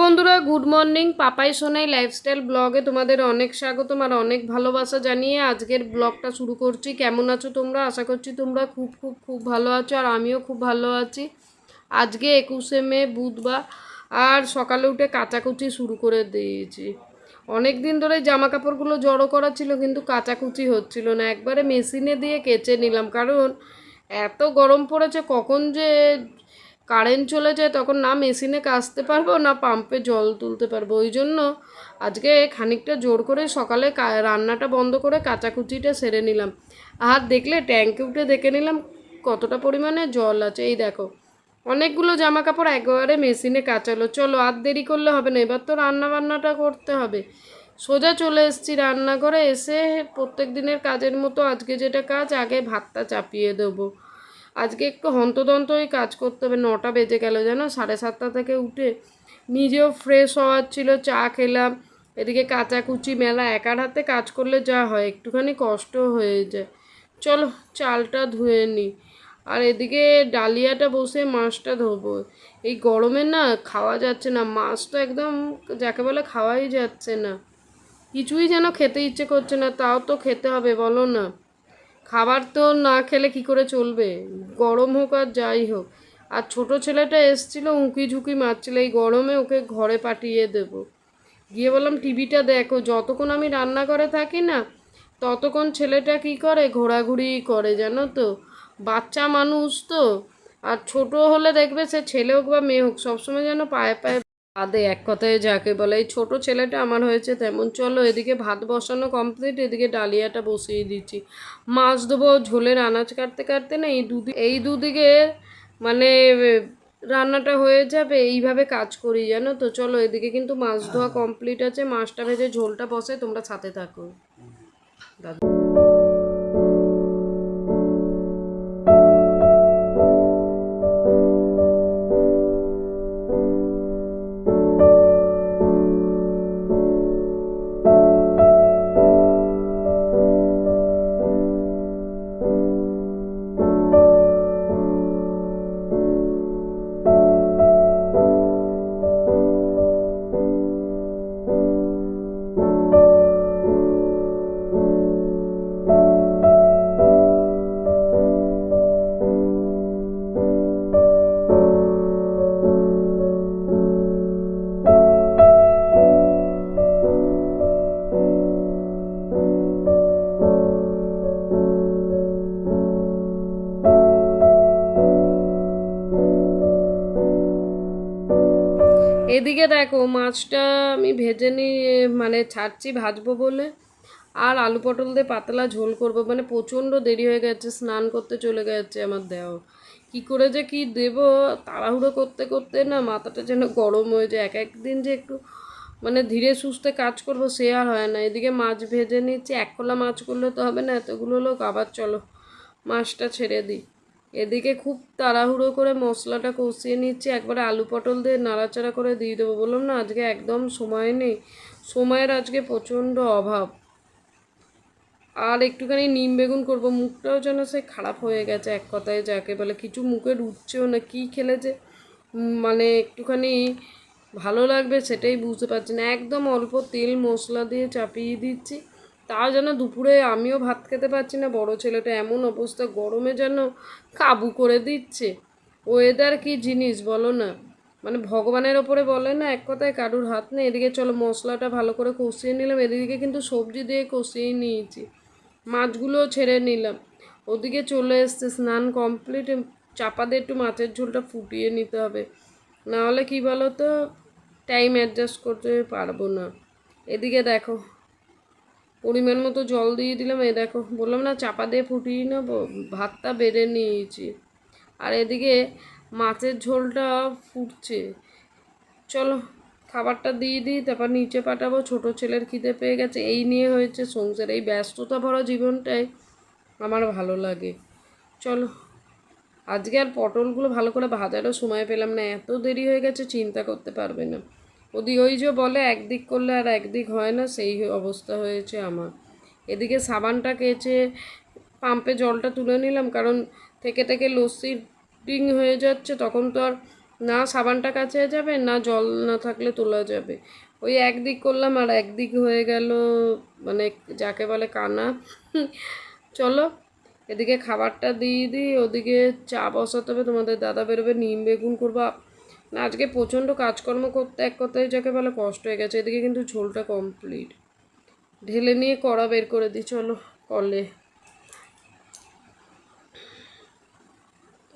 বন্ধুরা, good morning. Papai Sonai lifestyle ব্লগে তোমাদের অনেক স্বাগতম আর অনেক ভালোবাসা জানিয়ে আজকের ব্লগটা শুরু করছি। কেমন আছো তোমরা? আশা করছি তোমরা খুব খুব খুব ভালো আছো আর আমিও খুব ভালো আছি। আজকে একুশে মে, বুধবার আর সকালে উঠে কাচাকুচি শুরু করে দিয়েছি। অনেক দিন ধরে জামা কাপড়গুলো জড়ো করা ছিল কিন্তু কাচাকুচি হচ্ছিল না। একবারে মেশিনে দিয়ে কেচে নিলাম। কারণ এত গরম পড়েছে, কখন যে কারেন্ট চলে যায় তখন না মেশিনে কাচতে পারব, না পাম্পে জল তুলতে পারব। ওই জন্য আজকে খানিকটা জোর করে সকালে রান্নাটা বন্ধ করে কাচাকুচিটা সেরে নিলাম। আর দেখলে ট্যাঙ্কে উঠে দেখে নিলাম কতটা পরিমাণে জল আছে। এই দেখো, অনেকগুলো জামা কাপড় একবারে মেশিনে কাচালো। চলো আর দেরি করলে হবে না, এবার তো রান্না বান্নাটা করতে হবে। সোজা চলে এসেছি রান্নাঘরে, এসে প্রত্যেক দিনের কাজের মতো আজকে যেটা কাজ, আগে ভাতটা চাপিয়ে দেবো। আজকে একটু হন্তদন্তই কাজ করতে হবে। নটা বেজে গেল যেন, সাড়ে সাতটা থেকে উঠে নিজেও ফ্রেশ হওয়ার ছিল, চা খেলাম। এদিকে কাচাকুচি মেলা, একার হাতে কাজ করলে যা হয়, একটুখানি কষ্ট হয়ে যায়। চলো, চালটা ধুয়ে নিই। আর এদিকে ডালিয়াটা বসে মাছটা ধোবো। এই গরমে না খাওয়া যাচ্ছে না, মাছ তো একদম যাকে বলে খাওয়াই যাচ্ছে না। কিছুই যেন খেতে ইচ্ছে করছে না, তাও তো খেতে হবে, বলো না। খাবার তো না খেলে কি করে চলবে? গরম হোক আর যাই হোক। আর ছোট ছেলেটা এসছিল, উঁকি ঝুঁকি মারছিল। এই গরমে ওকে ঘরে পাঠিয়ে দেব। গিয়ে বললাম, টিভিটা দেখো, যতক্ষণ আমি রান্নাঘরে থাকি না, ততক্ষণ ছেলেটা কি করে? ঘোরাঘুরি করে, জানো তো। বাচ্চা মানুষ তো। আর ছোট হলে দেখবে সে ছেলে হোক বা মেয়ে হোক, সবসময় যেন পায়ে পায়ে বাদে এক কথায় যাকে বলে, এই ছোটো ছেলেটা আমার হয়েছে তেমন। চলো এদিকে ভাত বসানো কমপ্লিট এদিকে ডালিয়াটা বসিয়ে দিচ্ছি। মাছ দেবো ঝোলের আনাজ কাটতে কাটতে না এই দুদি, এই দুদিকে মানে রান্নাটা হয়ে যাবে, এইভাবে কাজ করি জানো তো। চলো এদিকে কিন্তু মাছ ধোয়া কমপ্লিট আছে, মাছটা ভেজে ঝোলটা বসে, তোমরা সাথে থাকো। দাদা। এদিকে দেখো, মাছটা আমি ভেজে নিয়ে মানে ছাড়ছি ভাজবো বলে। আর আলু পটল দিয়ে পাতলা ঝোল করব মানে প্রচণ্ড দেরি হয়ে গেছে, স্নান করতে চলে গেছে আমার দেহ। কি করে যে কি দেব, তাড়াহুড়ো করতে করতে না মাথাটা যেন গরম হয়ে যায়। এক একদিন যে একটু মানে ধীরে সুস্থে কাজ করব, সে আর হয় না। এদিকে মাছ ভেজে নিচ্ছি, এক খোলা মাছ করলে তো হবে না, এতগুলো লোক, আবার চলো মাছটা ছেড়ে দিই। এদিকে খুব তাড়াহুড়ো করে মশলাটা কষিয়ে নিচ্ছি। একবারে আলু পটল দিয়ে নাড়াচাড়া করে দিয়ে দেবো। বললাম, না, আজকে একদম সময় নেই। সময়ের আজকে প্রচণ্ড অভাব। আর একটুখানি নিম বেগুন করব। মুখটাও যেন সে খারাপ হয়ে গেছে এক কথায় যাকে বলে। কিছু মুখে রুটছেও না, কী খেলে যে মানে একটুখানি ভালো লাগবে সেটাই বুঝতে পারছি না। একদম অল্প তেল মশলা দিয়ে চাপিয়ে দিচ্ছি। তাও যেন দুপুরে আমিও ভাত খেতে পারছি না, বড় ছেলেটা এমন অবস্থা, গরমে যেন কাবু করে দিচ্ছে। ওয়েদার কি জিনিস বলো না? মানে ভগবানের ওপরে বলে না, এক কথায় কারুর হাত নেই। এদিকে চলো, মশলাটা ভালো করে কষিয়ে নিলাম। এদিকে কিন্তু সবজি দিয়ে কষিয়ে নিয়েছি। মাছগুলোও ছেড়ে নিলাম। ওদিকে চলে এসছে স্নান কমপ্লিট চাপা দিয়ে একটু মাছের ঝোলটা ফুটিয়ে নিতে হবে। না হলে কী বলো তো টাইম অ্যাডজাস্ট করতে পারব না। এদিকে দেখো। পরিমাণ মতো জল দিয়ে দিলাম। এ দেখো, বললাম না চাপা দিয়ে ফুটিয়ে নেব, ভাতটা বেড়ে নিয়েছি। আর এদিকে মাছের ঝোলটা ফুটছে। চলো, খাবারটা দিয়ে দিই, তারপর নিচে পাঠাবো। ছোট ছেলের খিদে পেয়ে গেছে, এই নিয়ে হয়েছে সংসার। এই ব্যস্ততা ভরা জীবনটাই আমার ভালো লাগে। চলো, আজকে আর পটলগুলো ভালো করে ভাজারও সময় পেলাম না, এত দেরি হয়ে গেছে, চিন্তা করতে পারবে না। ওদি ওই যে বলে একদিক করলে আর একদিক হয় না, সেই অবস্থা হয়েছে আমার। এদিকে সাবানটা কেচে পাম্পে জলটা তুলে নিলাম, কারণ থেকে থেকে লস্যি ডিং হয়ে যাচ্ছে, তখন তো আর না সাবানটা কাছে যাবে, না জল না থাকলে তোলা যাবে। ওই একদিক করলাম আর একদিক হয়ে গেল মানে যাকে বলে কানা। চলো, এদিকে খাবারটা দিয়ে দিই, ওদিকে চা বসাতে হবে, তোমাদের দাদা বেরোবে, নিম বেগুন করব। না, আজকে প্রচণ্ড কাজকর্ম করতে, এক কথায় যাকে বলে কষ্ট হয়ে গেছে, এদিকে কিন্তু ঝোলটা কমপ্লিট ঢেলে নিয়ে কড়া বের করে দিই, চলো, কলে।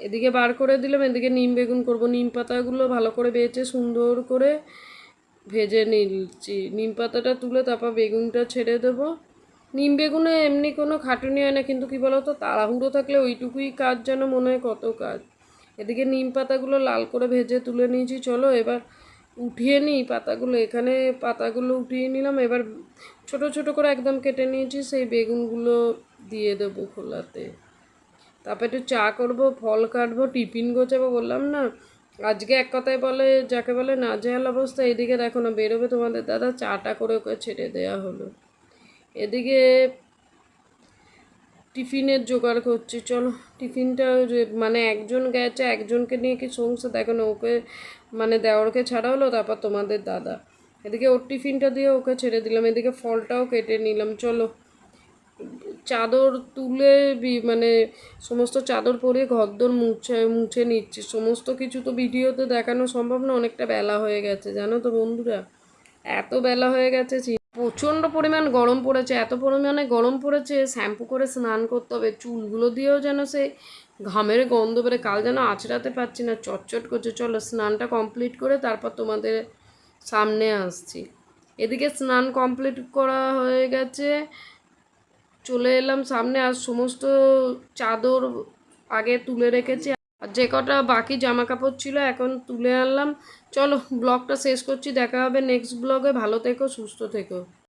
এদিকে বার করে দিলাম, এদিকে নিম বেগুন করব। নিম পাতাগুলো ভালো করে বেছে সুন্দর করে ভেজে নিচ্ছি। নিম পাতাটা তুলে তারপর বেগুনটা ছেড়ে দেবো। নিম বেগুনে এমনি কোনো খাটুনি হয় না, কিন্তু কী বলতো, তাড়াহুড়ো থাকলে ওইটুকুই কাজ যেন মনে হয় কত কাজ। এদিকে নিম পাতাগুলো লাল করে ভেজে তুলে নিয়েছি, চলো এবার উঠিয়ে নিই পাতাগুলো। এখানে পাতাগুলো উঠিয়ে নিলাম, এবার ছোট ছোট করে একদম কেটে নিয়েছি, সেই বেগুনগুলো দিয়ে দেবো খোলাতে। তারপর একটু চা করব, ফল কাটবো, টিফিন গোছাবো বললাম না। আজকে এক কথায় বলে, যাকে বলে নাজেহাল অবস্থা, এদিকে দেখো না, বেরোবে তোমাদের দাদা, চাটা করে ওকে ছেড়ে দেওয়া হলো। এদিকে টিফিনের জোগাড় করছি, চলো। টিফিনটা মানে একজন গেছে, একজনকে নিয়ে কি সংসার দেখো না, ওকে মানে দেওয়ারকে ছাড়া হলো, তারপর তোমাদের দাদা। এদিকে ওর টিফিনটা দিয়ে ওকে ছেড়ে দিলাম, এদিকে ফলটাও কেটে নিলাম, চলো। চাদর তুলে মানে সমস্ত চাদর পরিয়ে ঘরদোর মুছে মুছে নিচ্ছি। সমস্ত কিছু তো ভিডিওতে দেখানো সম্ভব না, অনেকটা বেলা হয়ে গেছে, জানো তো বন্ধুরা? এত বেলা হয়ে গেছে প্রচণ্ড পরিমাণ গরম পড়েছে, এত পরিমাণে গরম পড়েছে, শ্যাম্পু করে স্নান করতে হবে, চুলগুলো দিয়েও যেন সে ঘামের গন্ধ বেড়ে কাল যেন আঁচড়াতে পারছি না, চটচট করছে। চলো স্নানটা কমপ্লিট করে তারপর তোমাদের সামনে আসছি। এদিকে স্নান কমপ্লিট করা হয়ে গেছে। চলে এলাম সামনে। আর সমস্ত চাদর আগে তুলে রেখেছি। যে কটা বাকি জামা কাপড় ছিল এখন তুলে আনলাম। চলো, ব্লগটা শেষ করছি, দেখা হবে নেক্সট ব্লগে ভালো থেকো, সুস্থ থেকো।